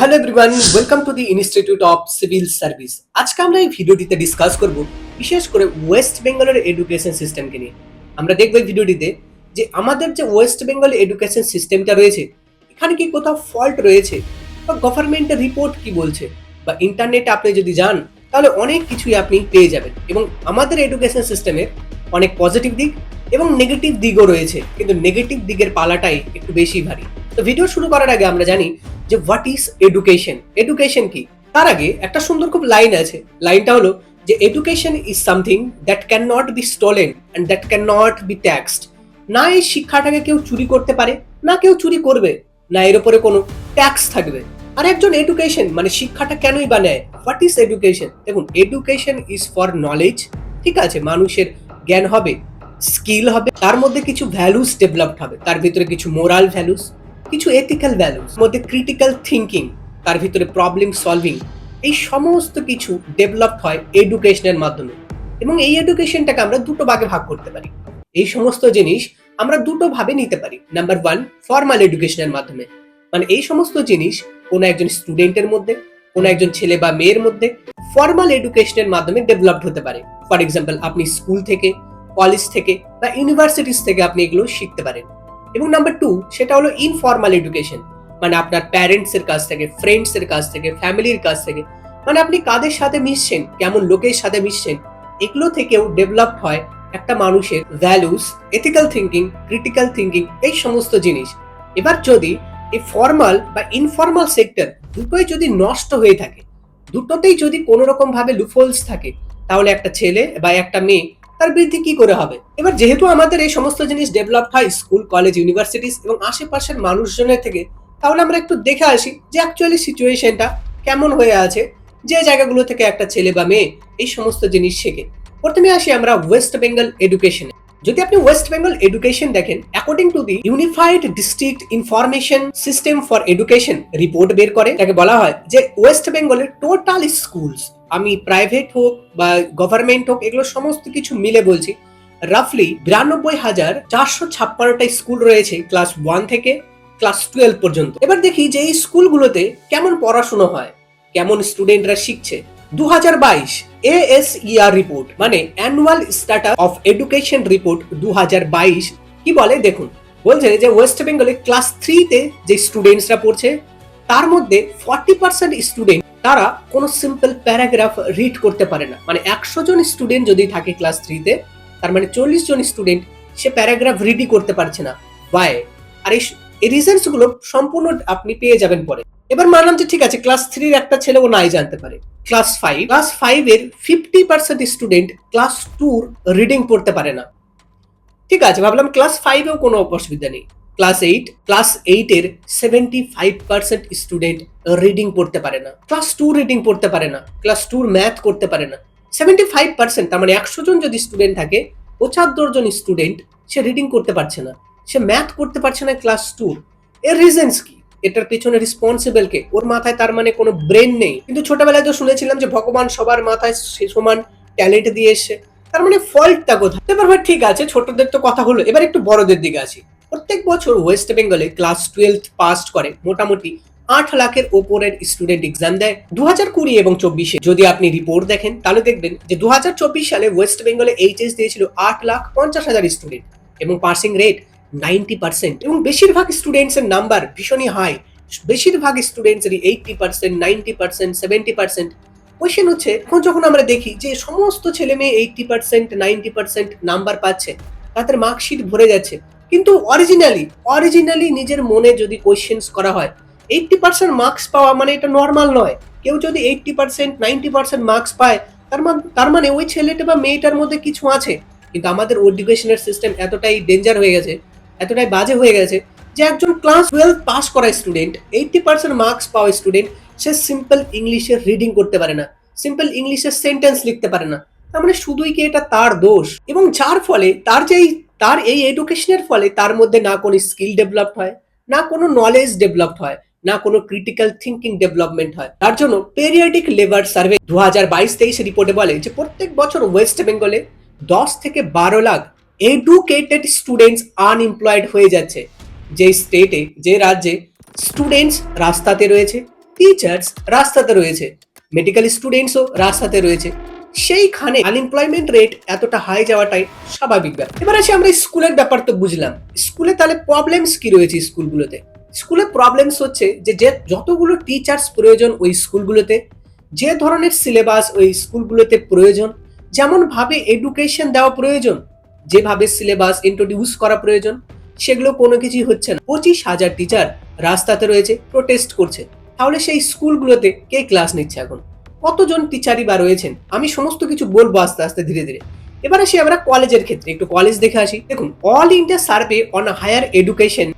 Hello everyone welcome to the institute of civil service আজকে আমরা এই ভিডিওটিতে ডিসকাস করব বিশেষ করে ওয়েস্ট বেঙ্গলের এডুকেশন সিস্টেমকে নিয়ে। আমরা দেখব এই ভিডিওটিতে যে আমাদের যে ওয়েস্ট বেঙ্গল এডুকেশন সিস্টেমটা রয়েছে, এখানে কি কোথাও ফল্ট রয়েছে বা গভর্নমেন্টের রিপোর্ট কি বলছে বা ইন্টারনেটে আপনি যদি যান, তাহলে অনেক কিছুই আপনি পেয়ে যাবেন এবং আমাদের এডুকেশন সিস্টেমের অনেক পজিটিভ দিক এবং নেগেটিভ দিকও রয়েছে, কিন্তু নেগেটিভ দিকের পালাটাই একটু বেশি ভারী। তো ভিডিও শুরু করার আগে আমরা জানি যে হোয়াট ইজ এডুকেশন এডুকেশন কি? তার আগে একটা সুন্দর খুব লাইন আছে। লাইনটা হলো যে education is something that can not be stolen and that can not be taxed না এই শিক্ষাটাকে কেউ চুরি করতে পারে, না কেউ চুরি করবে, না এর উপরে কোনো ট্যাক্স থাকবে। আর একজন এডুকেশন মানে শিক্ষাটা কেনই বা নেয়? হোয়াট ইজ এডুকেশন দেখুন এডুকেশন ইজ ফর নলেজ ঠিক আছে? মানুষের জ্ঞান হবে স্কিল হবে, তার মধ্যে কিছু ভ্যালুস ডেভেলপড হবে। তার ভিতরে কিছু মোরাল ভ্যালুস কিছু এথিক্যাল ভ্যালুস মধ্যে ক্রিটিক্যাল থিঙ্কিং তার ভিতরে প্রবলেম সলভিং এই সমস্ত কিছু ডেভেলপড হয় এডুকেশনের মাধ্যমে। এবং এই এডুকেশনটাকে আমরা দুটো ভাগে ভাগ করতে পারি। এই সমস্ত জিনিস আমরা দুটো ভাবে নিতে পারি। নাম্বার ওয়ান ফর্মাল এডুকেশনের মাধ্যমে। মানে এই সমস্ত জিনিস কোনো একজন স্টুডেন্টের মধ্যে, কোনো একজন ছেলে বা মেয়ের মধ্যে ফর্মাল এডুকেশনের মাধ্যমে ডেভেলপড হতে পারে। ফর এক্সাম্পল আপনি স্কুল থেকে কলেজ থেকে বা ইউনিভার্সিটিস থেকে আপনি এগুলো শিখতে পারেন। এবং নাম্বার টু সেটা হলো ইনফর্মাল এডুকেশন মানে আপনার প্যারেন্টস এর কাছ থেকে ফ্রেন্ডস এর কাছ থেকে ফ্যামিলির কাছ থেকে। মানে আপনি কাদের সাথে মিশছেন, কেমন লোকের সাথে মিশছেন, এগুলো থেকেও ডেভেলপড হয় একটা মানুষের values ethical thinking critical thinking এই সমস্ত জিনিস। এবার যদি এই ফর্মাল বা ইনফর্মাল সেক্টর দুটোই যদি নষ্ট হয়ে থাকে, দুটোতেই যদি কোনো রকম ভাবে লুফোলস থাকে, তাহলে একটা ছেলে বা একটা মেয়ে তার বৃদ্ধি কি করে হবে? এবার যেহেতু আমাদের এই সমস্ত জিনিস ডেভেলপ হয় স্কুল কলেজ ইউনিভার্সিটিস এবং আশেপাশের মানুষজনের থেকে, তাহলে আমরা একটু দেখে আসি যে অ্যাকচুয়ালি সিচুয়েশনটা কেমন হয়ে আছে, যে জায়গাগুলো থেকে একটা ছেলে বা মেয়ে এই সমস্ত জিনিস শেখে। প্রথমে আসি আমরা ওয়েস্ট বেঙ্গল এডুকেশনে যদি আপনি ওয়েস্ট বেঙ্গল এডুকেশন দেখেন according to the unified district information system for education report বের করে তাকে বলা হয় যে ওয়েস্ট বেঙ্গলের টোটাল স্কুলস আমি প্রাইভেট হোক বা গভর্নমেন্ট হোক, এগুলো সমস্ত কিছু মিলে বলছি। রাফলি বিরানব্বই হাজার চারশো ছাপ্পান্নটা স্কুল রয়েছে ক্লাস ওয়ান থেকে ক্লাস টুয়েলভ পর্যন্ত। এবার দেখি যে এই স্কুলগুলোতে কেমন পড়াশুনো হয়, কেমন স্টুডেন্টরা শিখছে। দু হাজার বাইশ এএসইআর রিপোর্ট মানে annual status of education report দু হাজার বাইশ। কি বলে? দেখুন, বলছে যে ওয়েস্ট বেঙ্গলে ক্লাস থ্রিতে যে স্টুডেন্টসরা পড়ছে, তার মধ্যে ফর্টি পার্সেন্ট স্টুডেন্ট তারা কোনো সিম্পল প্যারাগ্রাফ রিড করতে পারে না। মানে একশো জন স্টুডেন্ট যদি থাকে ক্লাস থ্রিতে তার মানে চল্লিশ জন স্টুডেন্ট সে প্যারাগ্রাফ রিডই করতে পারছে না। বাই আর এই এই রিজনসগুলো সম্পূর্ণ আপনি পেয়ে যাবেন পরে। এবার মানলাম যে ঠিক আছে ক্লাস থ্রির একটা ছেলে ও নাই জানতে পারে। ক্লাস ফাইভ ক্লাস ফাইভ এর ফিফটি পার্সেন্ট স্টুডেন্ট ক্লাস টুর রিডিং পড়তে পারে না। ঠিক আছে, ভাবলাম ক্লাস ফাইভেও কোনো অসুবিধা নেই। ক্লাস এইট ক্লাস এইট এর seventy five percent student reading পড়তে পারে না। ক্লাস টু রিডিং পড়তে পারে না, ক্লাস টুর ম্যাথ করতে পারে না। সেভেন্টি ফাইভ পার্সেন্ট তার মানে একশো জন যদি স্টুডেন্ট থাকে, পঁচাত্তর জন স্টুডেন্ট সে রিডিং করতে পারছে না। সে ম্যাথ করতে পারছে না ক্লাস টু এর রিজনস কি? এটার পেছনে রেসপন্সিবল কে? ওর মাথায় তার মানে কোনো ব্রেন নেই। কিন্তু ছোটবেলায় তো শুনেছিলাম যে ভগবান সবার মাথায় সে সমান ট্যালেন্ট দিয়ে এসছে। তার মানে ফল্টটা কোথায়? এবার ঠিক আছে, ছোটদের তো কথা হলো। এবার একটু বড়দের দিকে আসি। প্রত্যেক বছর ওয়েস্ট বেঙ্গলে ক্লাস টুয়েলভ পাস করে, মোটামুটি আট লাখের ওপরের স্টুডেন্ট এক্সাম দেয় দু হাজার কুড়ি এবং চব্বিশে। যদি আপনি রিপোর্ট দেখেন, তাহলে দেখবেন যে দু হাজার চব্বিশ সালে ওয়েস্ট বেঙ্গলে এইচএস দিয়েছিল আট লাখ পঞ্চাশ হাজার স্টুডেন্ট এবং পাসিং রেট নাইনটি পার্সেন্ট এবং বেশিরভাগ স্টুডেন্টস এর নাম্বার ভীষণই হাই বেশিরভাগ স্টুডেন্টসেরই eighty percent ninety percent seventy percent question হচ্ছে, এখন যখন আমরা দেখি যে সমস্ত ছেলে মেয়ে eighty percent ninety percent number পাচ্ছে, তাদের মার্কশিট ভরে যাচ্ছে কিন্তু অরিজিনালি অরিজিনালি নিজের মনে যদি কোয়েশ্চেন্স করা হয় এইটটি পার্সেন্ট মার্কস পাওয়া মানে এটা নর্মাল নয়। কেউ যদি eighty percent ninety percent marks পায়, তার মানে তার মানে ওই ছেলেটা বা মেয়েটার মধ্যে কিছু আছে। কিন্তু আমাদের এডুকেশনের সিস্টেম এতটাই ডেঞ্জার হয়ে গেছে, এতটাই বাজে হয়ে গেছে যে একজন ক্লাস টুয়েলভ পাস করা স্টুডেন্ট এইটটি পার্সেন্ট মার্কস পাওয়া স্টুডেন্ট সে সিম্পল ইংলিশে রিডিং করতে পারে না সিম্পল ইংলিশে সেন্টেন্স লিখতে পারে না। তার মানে শুধুই কি এটা তার দোষ? এবং যার ফলে তার যেই তার এই এডুকেশনের ফলে তার মধ্যে না কোনো স্কিল ডেভেলপ হয়, না কোনো নলেজ ডেভেলপ হয়, না কোনো ক্রিটিক্যাল থিঙ্কিং ডেভেলপমেন্ট হয়। তার জন্য পেরিয়ডিক লেবার সার্ভে দু হাজার বাইশ তেইশ রিপোর্টে বলে যে, প্রত্যেক বছর ওয়েস্ট বেঙ্গলে দশ থেকে বারো লাখ এডুকেটেড স্টুডেন্টস আনএমপ্লয়েড হয়ে যাচ্ছে। যে স্টেটে যে রাজ্যে স্টুডেন্টস রাস্তাতে রয়েছে টিচার্স রাস্তাতে রয়েছে মেডিকেল স্টুডেন্টসও রাস্তাতে রয়েছে। সেইখানে আনএমপ্লয়মেন্ট রেট এতটা হাই যাওয়াটাই স্বাভাবিক ব্যাপার। এবার আছে আমরা স্কুলের ব্যাপার তো বুঝলাম। স্কুলে তাহলে প্রবলেমস কি রয়েছে স্কুলগুলোতে? স্কুলে প্রবলেমস হচ্ছে যে যে যতগুলো টিচার্স প্রয়োজন ওই স্কুলগুলোতে, যে ধরনের সিলেবাস ওই স্কুলগুলোতে প্রয়োজন, যেমন ভাবে এডুকেশন দেওয়া প্রয়োজন, যেভাবে সিলেবাস ইন্ট্রোডিউস করা প্রয়োজন, সেগুলো কোনো কিছুই হচ্ছে না। পঁচিশ হাজার টিচার রাস্তাতে রয়েছে প্রোটেস্ট করছে। তাহলে সেই স্কুলগুলোতে কে ক্লাস নিচ্ছে এখন? কতজন টিচারই বা রয়েছেন, আমি সমস্ত কিছু বলব আস্তে আস্তে ধীরে ধীরে। এবার আসি আমরা কলেজের ক্ষেত্রে, একটু কলেজ দেখে আসি। দেখুন all India survey on higher education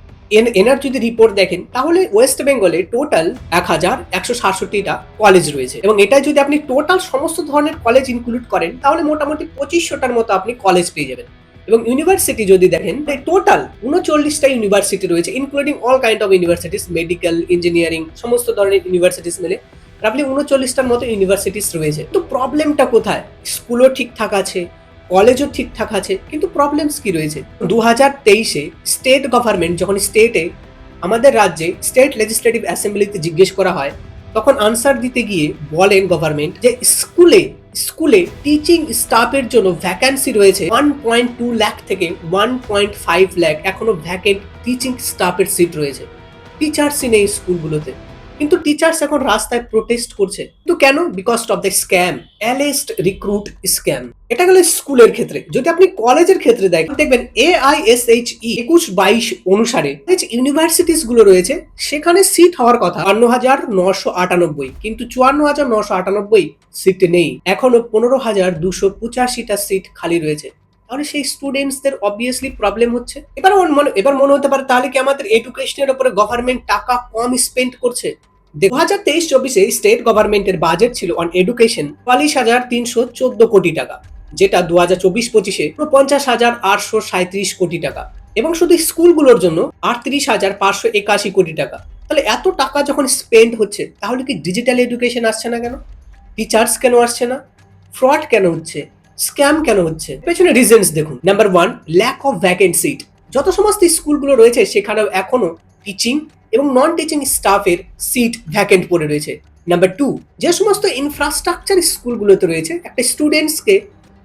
এনার যদি রিপোর্ট দেখেন, তাহলে ওয়েস্ট বেঙ্গলে টোটাল এক হাজার একশো সাতষট্টিটা কলেজ রয়েছে। এবং এটা যদি আপনি টোটাল সমস্ত ধরনের কলেজ ইনক্লুড করেন, তাহলে মোটামুটি পঁচিশশোটার মতো আপনি কলেজ পেয়ে যাবেন। এবং ইউনিভার্সিটি যদি দেখেন টোটাল উনচল্লিশটা ইউনিভার্সিটি রয়েছে including all kind of universities medical engineering সমস্ত ধরনের ইউনিভার্সিটিস মিলে। রাফলি উনচল্লিশটার মতো ইউনিভার্সিটিস রয়েছে। তো প্রবলেমটা কোথায়? স্কুলও ঠিকঠাক আছে কলেজও ঠিকঠাক আছে, কিন্তু প্রবলেমস কি রয়েছে? দু হাজার তেইশে স্টেট গভর্নমেন্ট যখন স্টেটে আমাদের রাজ্যে স্টেট লেজিসলেটিভ অ্যাসেম্বলিতে জিজ্ঞেস করা হয়, তখন আনসার দিতে গিয়ে বলেন গভর্নমেন্ট যে স্কুলে স্কুলে টিচিং স্টাফের জন্য ভ্যাকান্সি রয়েছে ওয়ান পয়েন্ট টু লাখ থেকে ওয়ান পয়েন্ট ফাইভ লাখ এখনও ভ্যাকেন্ট টিচিং স্টাফের সিট রয়েছে। টিচার্সই নেই স্কুলগুলোতে কিন্তু টিচার্স এখন রাস্তায় প্রোটেস্ট করছে। কিন্তু কেন? বিকজ অফ দ্য স্ক্যাম অ্যালেস্ট রিক্রুট স্ক্যাম এটা গেল স্কুলের ক্ষেত্রে। যদি আপনি কলেজের ক্ষেত্রে দেখেন দেখবেন A I S H E একুশ বাইশ অনুসারে ইউনিভার্সিটিসগুলো রয়েছে, সেখানে সিট হওয়ার কথা বান্ন হাজার নশো আটানব্বই। কিন্তু চুয়ান্ন হাজার নশো আটানব্বই সিট নেই। এখনও পনেরো হাজার দুশো পঁচাশিটা সিট খালি রয়েছে। তাহলে সেই স্টুডেন্টসদের অবভিয়াসলি প্রবলেম হচ্ছে। এবার মনে এবার মনে হতে পারে, তাহলে কি আমাদের এডুকেশনের উপরে গভর্নমেন্ট টাকা কম স্পেন্ড করছে? দু হাজার তেইশ চব্বিশে স্টেট গভর্নমেন্টের বাজেট ছিল অন এডুকেশন চুয়াল্লিশ হাজার তিনশো চোদ্দ কোটি টাকা, যেটা দু হাজার চব্বিশ পঁচিশে পঞ্চাশ হাজার আটশো সাঁত্রিশ কোটি টাকা এবং শুধু স্কুলগুলোর জন্য আটত্রিশ হাজার পাঁচশো একাশি কোটি টাকা। তাহলে এত টাকা যখন স্পেন্ড হচ্ছে, তাহলে কি ডিজিটাল এডুকেশন আসছে না কেন? টিচার্স কেন আসছে না? ফ্রড কেন হচ্ছে? স্ক্যাম কেন হচ্ছে? পেছনে রিজনস দেখুন। Number one lack of vacant seat যত সমস্ত স্কুলগুলো রয়েছে, সেখানেও এখনও টিচিং এবং নন টিচিং স্টাফের সিট ভ্যাকেন্ট পড়ে রয়েছে। নাম্বার টু যে সমস্ত ইনফ্রাস্ট্রাকচার স্কুলগুলোতে রয়েছে, একটা স্টুডেন্টসকে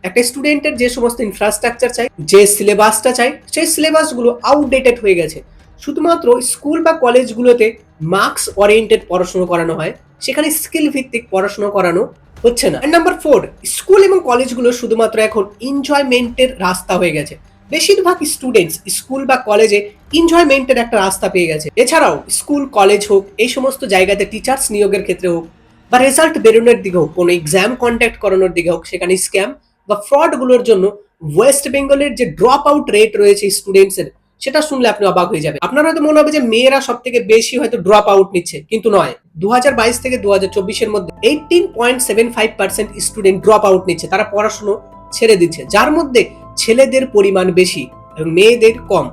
একটা স্টুডেন্টের যে সমস্ত ইনফ্রাস্ট্রাকচার চাই, যে সিলেবাসটা চাই, সেই সিলেবাসগুলো আউটডেটেড হয়ে গেছে। শুধুমাত্র স্কুল বা কলেজগুলোতে মার্কস ওরিয়েন্টেড পড়াশোনা করানো হয়, সেখানে স্কিল ভিত্তিক পড়াশোনা করানো হচ্ছে না। নাম্বার ফোর স্কুল এবং কলেজগুলো শুধুমাত্র এখন এনজয়মেন্টের রাস্তা হয়ে গেছে। বেশিরভাগ স্টুডেন্টস স্কুল বা কলেজে এনজয়মেন্টের একটা রাস্তা পেয়ে গেছে। এছাড়াও স্কুল কলেজ হোক, এই সমস্ত জায়গাতে টিচার্স নিয়োগের ক্ষেত্রে হোক, বা রেজাল্ট বেরোনোর দিকে হোক, কোনো এক্সাম কন্ট্যাক্ট করানোর দিকে হোক, সেখানে স্ক্যাম বা ফ্রডগুলোর জন্য ওয়েস্ট বেঙ্গলের যে ড্রপ আউট রেট রয়েছে স্টুডেন্টসের সেটা শুনলে আপনি অবাক হয়ে যাবেন। আপনার হয়তো মনে হবে যে মেয়েরা সব থেকে বেশি হয়তো ড্রপ আউট নিচ্ছে, কিন্তু নয়। দু থেকে দু চব্বিশের মধ্যে eighteen point seven five percent student drop out নিচ্ছে, তারা পড়াশুনো ছেড়ে দিচ্ছে, যার মধ্যে ছেলেদের পরিমাণ বেশি এবং মেয়েদের কম।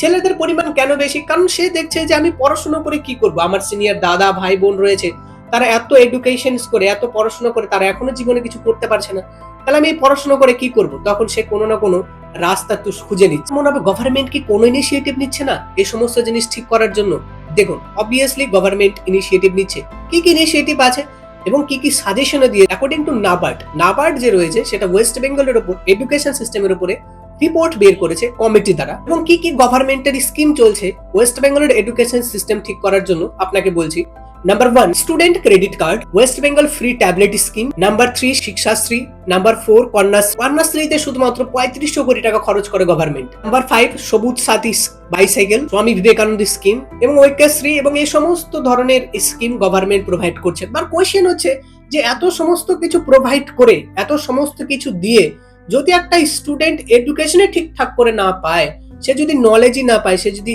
ছেলেদের পরিমাণ কেন বেশি? কারণ সে দেখছে যে আমি পড়াশোনা করে কি করব? আমার সিনিয়র দাদা, ভাই, বোন রয়েছে, তারা এত এডুকেশন করে, এত পড়াশোনা করে, তারা এখনও জীবনে কিছু করতে পারছে না। তাহলে আমি এই পড়াশোনা করে কি করব? তখন সে কোনো না কোনো রাস্তা তো খুঁজে নিচ্ছে। মনে হবে গভর্নমেন্ট কি কোনো ইনিশিয়েটিভ নিচ্ছে না? এই সমস্ত জিনিস ঠিক করার জন্য। দেখুন অবভিয়াসলি গভর্নমেন্ট ইনিশিয়েটিভ নিচ্ছে। কি কি ইনিশিয়েটিভ আছে এবং কি কি সাজেশনও দিয়ে অ্যাকর্ডিং টু নাবার্ড নাবার্ড যে রয়েছে, সেটা ওয়েস্ট বেঙ্গলের উপর এডুকেশন সিস্টেমের উপরে রিপোর্ট বের করেছে কমিটি দ্বারা। এবং কি কি গভর্নমেন্টের স্কিম চলছে ওয়েস্ট বেঙ্গলের এডুকেশন সিস্টেম ঠিক করার জন্য আপনাকে বলছি। Number one student credit card West Bengal free tablet scheme number three Shikshashree number four Kanyashree কন্যাশ্রীতে শুধুমাত্র পঁয়ত্রিশশো কোটি টাকা খরচ করে গভর্নমেন্ট নাম্বার ফাইভ সবুজ সাথী বাইসাইকেল স্বামী বিবেকানন্দ স্কিম এবং ঐক্যশ্রী এবং এই সমস্ত ধরনের স্কিম গভর্নমেন্ট প্রোভাইড করছে। আমার কোয়েশ্চেন হচ্ছে যে এত সমস্ত কিছু প্রোভাইড করে, এত সমস্ত কিছু দিয়ে যদি একটা স্টুডেন্ট এডুকেশনে ঠিকঠাক করে না পায়, সে যদি নলেজই না পায়, সে যদি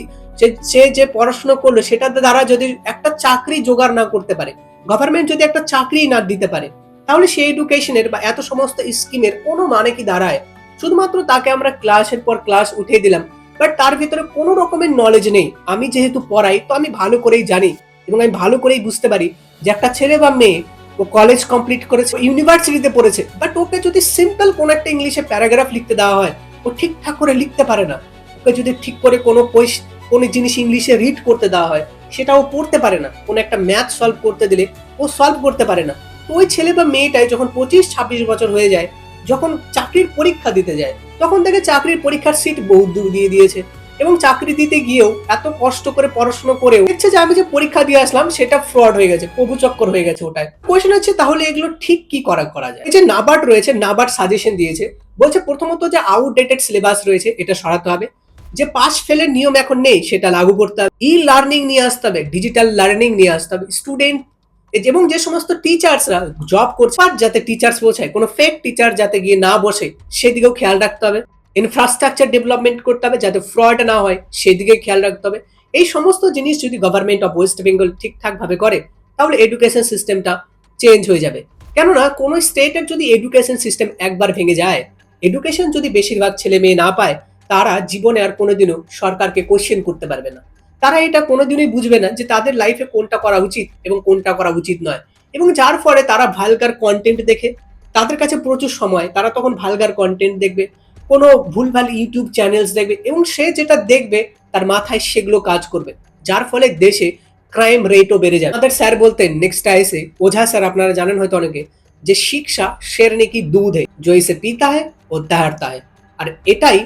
সে যে পড়াশোনা করল সেটার দ্বারা যদি একটা চাকরি জোগাড় না করতে পারে গভর্নমেন্ট যদি একটা চাকরি না দিতে পারে, তাহলে সেই এডুকেশনের বা এত সমস্ত স্কিমের কোনো মানে কি দাঁড়ায়? শুধুমাত্র তাকে আমরা ক্লাসের পর ক্লাস উঠিয়ে দিলাম বাট তার ভিতরে কোনো রকমের নলেজ নেই। আমি যেহেতু পড়াই, তো আমি ভালো করেই জানি এবং আমি ভালো করেই বুঝতে পারি যে একটা ছেলে বা মেয়ে ও কলেজ কমপ্লিট করেছে ইউনিভার্সিটিতে পড়েছে বাট ওকে যদি সিম্পল কোন একটা ইংলিশে প্যারাগ্রাফ লিখতে দেওয়া হয়, ও ঠিকঠাক করে লিখতে পারে না। ওকে যদি ঠিক করে কোনো কোনো জিনিস ইংলিশে রিড করতে দেওয়া হয় সেটা ও পড়তে পারে না। কোনো একটা ম্যাথ সলভ করতে দিলে ও সলভ করতে পারে না। তো ওই ছেলে বা মেয়েটাই যখন পঁচিশ, ছাব্বিশ বছর হয়ে যায়, যখন চাকরির পরীক্ষা দিতে যায়, তখন তাকে চাকরির পরীক্ষার সিট বহু দূর দিয়ে দিয়েছে এবং চাকরি দিতে গিয়েও এত কষ্ট করে পড়াশোনা করেও দেখছে যে আমি যে পরীক্ষা দিয়ে আসলাম, সেটা ফ্রড হয়ে গেছে প্রভু চক্কর হয়ে গেছে ওটায় কোয়েশ্চেন হচ্ছে, তাহলে এগুলো ঠিক কি করা করা যায়? এই যে নাবার্ড রয়েছে নাবার্ড সাজেশন দিয়েছে, বলছে প্রথমত যে আউটডেটেড সিলেবাস রয়েছে, এটা সরাতে হবে। যে পাস ফেলের নিয়ম এখন নেই, সেটা লাগু করতে হবে। ই লার্নিং নিয়ে আসতে হবে ডিজিটাল লার্নিং নিয়ে আসতে হবে। স্টুডেন্ট এবং যে সমস্ত টিচার্সরা জব করছে, আর যাতে টিচার্স বোঝায়, কোনো ফেক টিচার যাতে গিয়ে না বসে, সেদিকেও খেয়াল রাখতে হবে। ইনফ্রাস্ট্রাকচার ডেভেলপমেন্ট করতে হবে, যাতে ফ্রড না হয়, সেদিকে খেয়াল রাখতে হবে। এই সমস্ত জিনিস যদি গভর্নমেন্ট অফ ওয়েস্ট বেঙ্গল ঠিকঠাকভাবে করে, তাহলে এডুকেশন সিস্টেমটা চেঞ্জ হয়ে যাবে। কেননা, কোনো স্টেটের যদি এডুকেশন সিস্টেম একবার ভেঙে যায় এডুকেশন যদি বেশিরভাগ ছেলে মেয়ে না পায় তারা জীবনে আর কোনোদিনও সরকারকে কোশ্চেন করতে পারবে না। তারা এটা কোনোদিনই বুঝবে না যে তাদের লাইফে কোনটা করা উচিত এবং কোনটা করা উচিত নয়। এবং যার ফলে তারা ভালগার কন্টেন্ট দেখে, তাদের কাছে প্রচুর সময়, তারা তখন ভালগার কন্টেন্ট দেখবে, কোনো ভুলভাল ইউটিউব চ্যানেলস দেখবে এবং সে যেটা দেখবে, তার মাথায় সেগুলো কাজ করবে। যার ফলে দেশে ক্রাইম রেটও বেড়ে যায় আমাদের স্যার বলতেন নেক্সট আইসে ওঝা স্যার আপনারা জানেন হয়তো অনেকে, যে শিক্ষা শেরনে নাকি দুধে জয়সে পিতা হে ও দাহারতা হে আর এটাই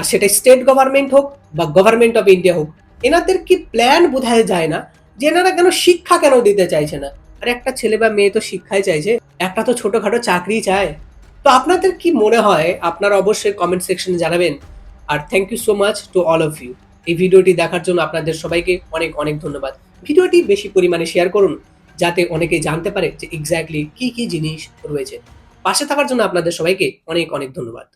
আর সেটা স্টেট গভর্নমেন্ট হোক বা গভর্নমেন্ট অফ ইন্ডিয়া হোক, এনাদের কি প্ল্যান বোঝা যায় না যে এনারা কেন শিক্ষা কেন দিতে চাইছে না? আর একটা ছেলে বা মেয়ে তো শিক্ষাই চাইছে, একটা তো ছোটখাটো চাকরি চায়। তো আপনাদের কি মনে হয়? আপনারা অবশ্যই কমেন্ট সেকশনে জানাবেন। আর thank you so much to all of you এই ভিডিওটি দেখার জন্য আপনাদের সবাইকে অনেক অনেক ধন্যবাদ। ভিডিওটি বেশি পরিমাণে শেয়ার করুন, যাতে অনেকে জানতে পারে যে এক্স্যাক্টলি কি কি জিনিস রয়েছে। পাশে থাকার জন্য আপনাদের সবাইকে অনেক অনেক ধন্যবাদ।